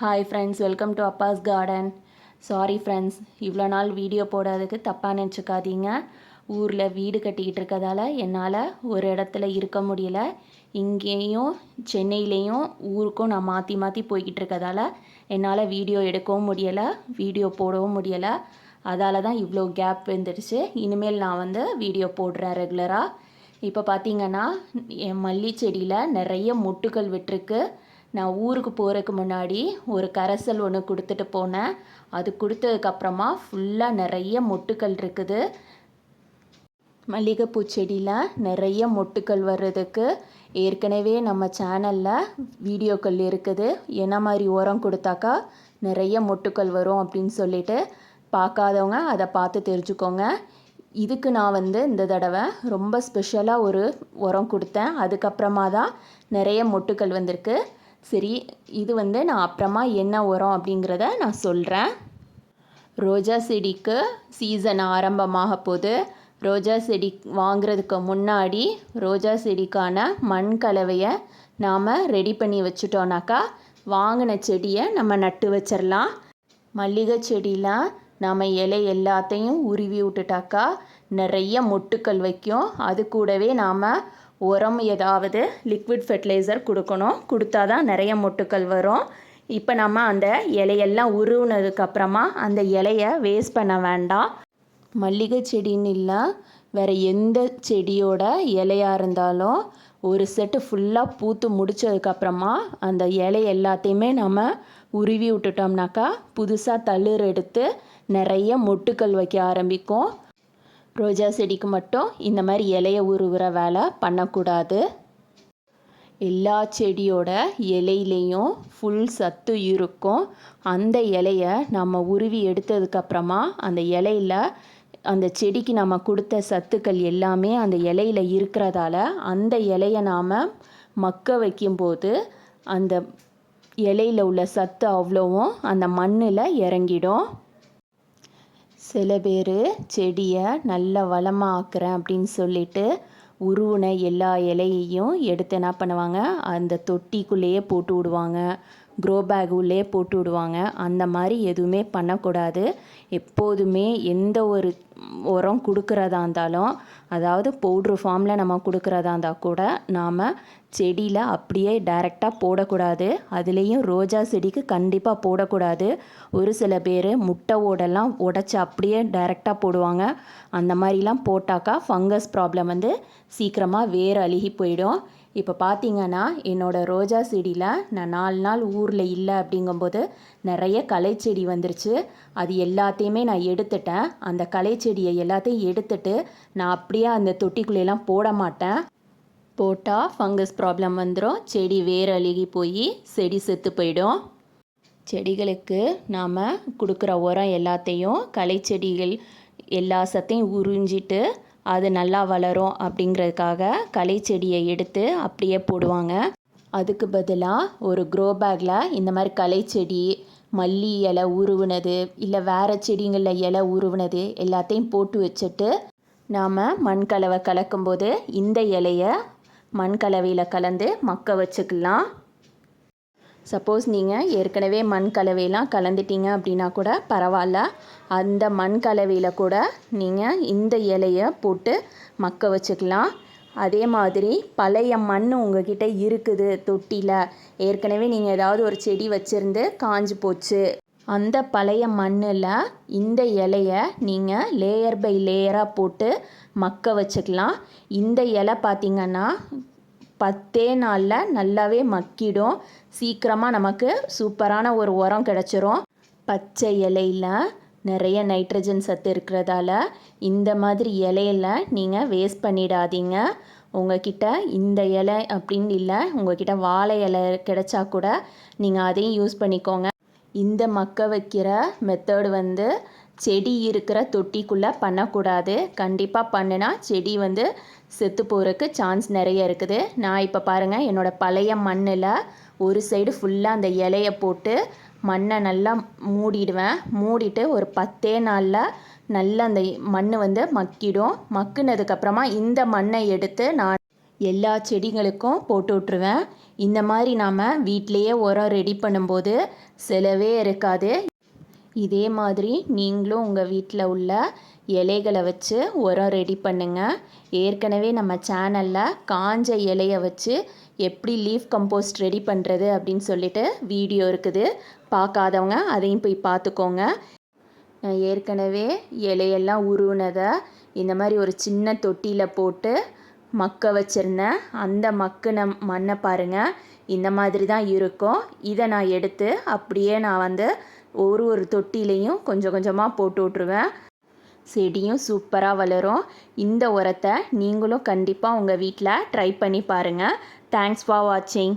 Hi friends welcome to Abbas garden sorry friends இவ்வளோ நாள் video போடாததுக்கு தப்பாக நினச்சிக்காதீங்க. ஊரில் வீடு கட்டிக்கிட்டு இருக்கதால என்னால் ஒரு இடத்துல இருக்க முடியல. இங்கேயும் சென்னையிலையும் ஊருக்கும் நான் மாற்றி மாற்றி போய்கிட்டு இருக்கதால என்னால் வீடியோ எடுக்கவும் முடியலை வீடியோ போடவும் முடியலை. அதால் தான் இவ்வளோ கேப் வந்துடுச்சு. இனிமேல் நான் வந்து வீடியோ போடுறேன் ரெகுலராக இப்போ பார்த்தீங்கன்னா என் மல்லி செடியில் நிறைய மொட்டுகள் விட்டுருக்கு. நான் ஊருக்கு போகிறதுக்கு முன்னாடி ஒரு கரைசல் ஒன்று கொடுத்துட்டு போனேன். அது கொடுத்ததுக்கப்புறமா ஃபுல்லாக நிறைய மொட்டுக்கள் இருக்குது. மல்லிகைப்பூ செடியில் நிறைய மொட்டுக்கள் வர்றதுக்கு ஏற்கனவே நம்ம சேனலில் வீடியோக்கள் இருக்குது. என்ன மாதிரி உரம் கொடுத்தாக்கா நிறைய மொட்டுக்கள் வரும் அப்படின்னு சொல்லிட்டு பார்க்காதவங்க அதை பார்த்து தெரிஞ்சுக்கோங்க. இதுக்கு நான் வந்து இந்த தடவை ரொம்ப ஸ்பெஷலாக ஒரு உரம் கொடுத்தேன். அதுக்கப்புறமா தான் நிறைய மொட்டுக்கள் வந்திருக்கு. சரி இது வந்து நான் அப்புறமா என்ன உரம் அப்படிங்கிறத நான் சொல்கிறேன் ரோஜா செடிக்கு சீசன் ஆரம்பமாக போகுது ரோஜா செடி வாங்குறதுக்கு முன்னாடி ரோஜா செடிக்கான மண் கலவையை நாம் ரெடி பண்ணி வச்சுட்டோன்னாக்கா வாங்கின செடியை நம்ம நட்டு வச்சிடலாம் மல்லிகை செடியெலாம் நாம் இலை எல்லாத்தையும் உருவி விட்டுட்டாக்கா நிறைய மொட்டுக்கள் வைக்கும். அது கூடவே நாம் உரம் ஏதாவது லிக்விட் ஃபெர்டிலைசர் கொடுக்கணும். கொடுத்தா தான் நிறைய மொட்டுக்கள் வரும். இப்போ நம்ம அந்த இலையெல்லாம் உருவுனதுக்கப்புறமா அந்த இலையை வேஸ்ட் பண்ண வேண்டாம். மல்லிகை செடின்னு இல்லை வேறு எந்த செடியோட இலையாக இருந்தாலும் ஒரு செட்டு ஃபுல்லாக பூத்து முடித்ததுக்கப்புறமா அந்த இலை எல்லாத்தையுமே நம்ம உருவி விட்டுட்டோம்னாக்கா புதுசாக தளிர் எடுத்து நிறைய மொட்டுக்கள் வைக்க ஆரம்பிக்கும். ரோஜா செடிக்கு மட்டும் இந்த மாதிரி இலையை உருவுற வேலை பண்ணக்கூடாது. எல்லா செடியோட இலையிலையும் ஃபுல் சத்து இருக்கும். அந்த இலைய நம்ம உருவி எடுத்ததுக்கப்புறமா அந்த இலையில அந்த செடிக்கு நம்ம கொடுத்த சத்துக்கள் எல்லாமே அந்த இலையில இருக்கிறதால அந்த இலையை நாம் மக்க வைக்கும்போது அந்த இலையில உள்ள சத்து அவ்வளோவும் அந்த மண்ணில் இறங்கிடும். சில பேர் செடியை நல்லா வளமாக ஆக்குறேன் அப்படின்னு சொல்லிட்டு உருவின எல்லா இலையையும் எடுத்து என்ன பண்ணுவாங்க? அந்த தொட்டிக்குள்ளேயே போட்டு விடுவாங்க. க்ரோ பேக் உள்ளே போட்டு விடுவாங்க. அந்த மாதிரி எதுவுமே பண்ணக்கூடாது. எப்போதுமே எந்த ஒரு உரம் கொடுக்குறதா இருந்தாலும் அதாவது பவுட்ரு ஃபார்மில் நம்ம கொடுக்குறதா இருந்தால் கூட நாம் செடியில் அப்படியே டைரெக்டாக போடக்கூடாது. அதுலேயும் ரோஜா செடிக்கு கண்டிப்பாக போடக்கூடாது. ஒரு சில பேர் முட்டை ஓடெல்லாம் உடச்சி அப்படியே டைரெக்டாக போடுவாங்க. அந்த மாதிரிலாம் போட்டாக்கா ஃபங்கஸ் ப்ராப்ளம் வந்து சீக்கிரமாக வேர் அழுகி போயிடும். இப்போ பார்த்தீங்கன்னா என்னோடய ரோஜா செடியில் நான் நாலு நாள் ஊரில் இல்லை அப்படிங்கும்போது நிறைய களை செடி வந்துருச்சு. அது எல்லாத்தையுமே நான் எடுத்துட்டேன். அந்த களை செடியை எல்லாத்தையும் எடுத்துட்டு நான் அப்படியே அந்த தொட்டிக்குள்ளேலாம் போட மாட்டேன். போட்டால் ஃபங்கஸ் ப்ராப்ளம் வந்துடும் செடி வேர் அழுகி போய் செடி செத்து போயிடும். செடிகளுக்கு நாம் கொடுக்குற உரம் எல்லாத்தையும் களை செடிகள் எல்லா சத்தையும் உறிஞ்சிட்டு அது நல்லா வளரும் அப்படிங்கிறதுக்காக களை செடியை எடுத்து அப்படியே போடுவாங்க. அதுக்கு பதிலாக ஒரு க்ரோ பேக்கில் இந்த மாதிரி களை செடி மல்லி இலை உருவினது இல்லை வேறு செடிங்களில் இலை உருவினது எல்லாத்தையும் போட்டு வச்சுட்டு நாம் மண்கலவை கலக்கும்போது இந்த இலையை மண்கலவையில் கலந்து மக்க வச்சுக்கலாம். சப்போஸ் நீங்கள் ஏற்கனவே மண் கலவையெல்லாம் கலந்துட்டீங்க அப்படின்னா கூட பரவாயில்ல. அந்த மண் கலவையில் கூட நீங்கள் இந்த இலையை போட்டு மக்க வச்சுக்கலாம். அதே மாதிரி பழைய மண் உங்ககிட்ட இருக்குது தொட்டியில். ஏற்கனவே நீங்கள் ஏதாவது ஒரு செடி வச்சுருந்து காஞ்சு போச்சு. அந்த பழைய மண்ணில் இந்த இலையை நீங்கள் லேயர் பை லேயராக போட்டு மக்க வச்சுக்கலாம். இந்த இலை பார்த்திங்கன்னா பத்தே நாளில் நல்லாவே மக்கிடும். சீக்கிரமாக நமக்கு சூப்பரான ஒரு உரம் கிடச்சிரும். பச்சை இலையில் நிறைய நைட்ரஜன் சத்து இருக்கிறதால இந்த மாதிரி இலையில நீங்கள் வேஸ்ட் பண்ணிடாதீங்க. உங்ககிட்ட இந்த இலை அப்படின்னு இல்லை உங்ககிட்ட வாழை இலை கிடைச்சா கூட நீங்கள் அதையும் யூஸ் பண்ணிக்கோங்க. இந்த மக்க வைக்கிற மெத்தடு வந்து செடி இருக்கிற தொட்டிக்குள்ளே பண்ணக்கூடாது. கண்டிப்பாக பண்ணினா செடி வந்து செத்து போகிறதுக்கு சான்ஸ் நிறைய இருக்குது. நான் இப்போ பாருங்கள் என்னோடய பழைய மண்ணில் ஒரு சைடு ஃபுல்லாக அந்த இலையை போட்டு மண்ணை நல்லா மூடிடுவேன். மூடிட்டு ஒரு பத்தே நாளில் நல்லா அந்த மண் வந்து மக்கிடும். மக்குனதுக்கப்புறமா இந்த மண்ணை எடுத்து நான் எல்லா செடிகளுக்கும் போட்டு விட்ருவேன் இந்த மாதிரி நாம் வீட்டிலையே உரம் ரெடி பண்ணும்போது செலவே இருக்காது. இதே மாதிரி நீங்களும் உங்கள் வீட்டில் உள்ள இலைகளை வச்சு உரம் ரெடி பண்ணுங்கள் ஏற்கனவே நம்ம சேனலில் காஞ்ச இலையை வச்சு எப்படி லீஃப் கம்போஸ்ட் ரெடி பண்ணுறது அப்படின்னு சொல்லிட்டு வீடியோ இருக்குது. பார்க்காதவங்க அதையும் போய் பார்த்துக்கோங்க. நான் ஏற்கனவே இலையெல்லாம் உருவினதை இந்த மாதிரி ஒரு சின்ன தொட்டியில் போட்டு மக்க வச்சுருந்தேன். அந்த மக்குன மண்ணை பாருங்கள் இந்த மாதிரி தான் இருக்கும். இதை நான் எடுத்து அப்படியே நான் வந்து ஒரு ஒரு தொட்டிலையும் கொஞ்சம் கொஞ்சமாக போட்டு விட்ருவேன் செடியும் சூப்பராக வளரும். இந்த உரத்தை நீங்களும் கண்டிப்பாக உங்கள் வீட்டில் ட்ரை பண்ணி பாருங்கள் தேங்க்ஸ் ஃபார் வாட்சிங்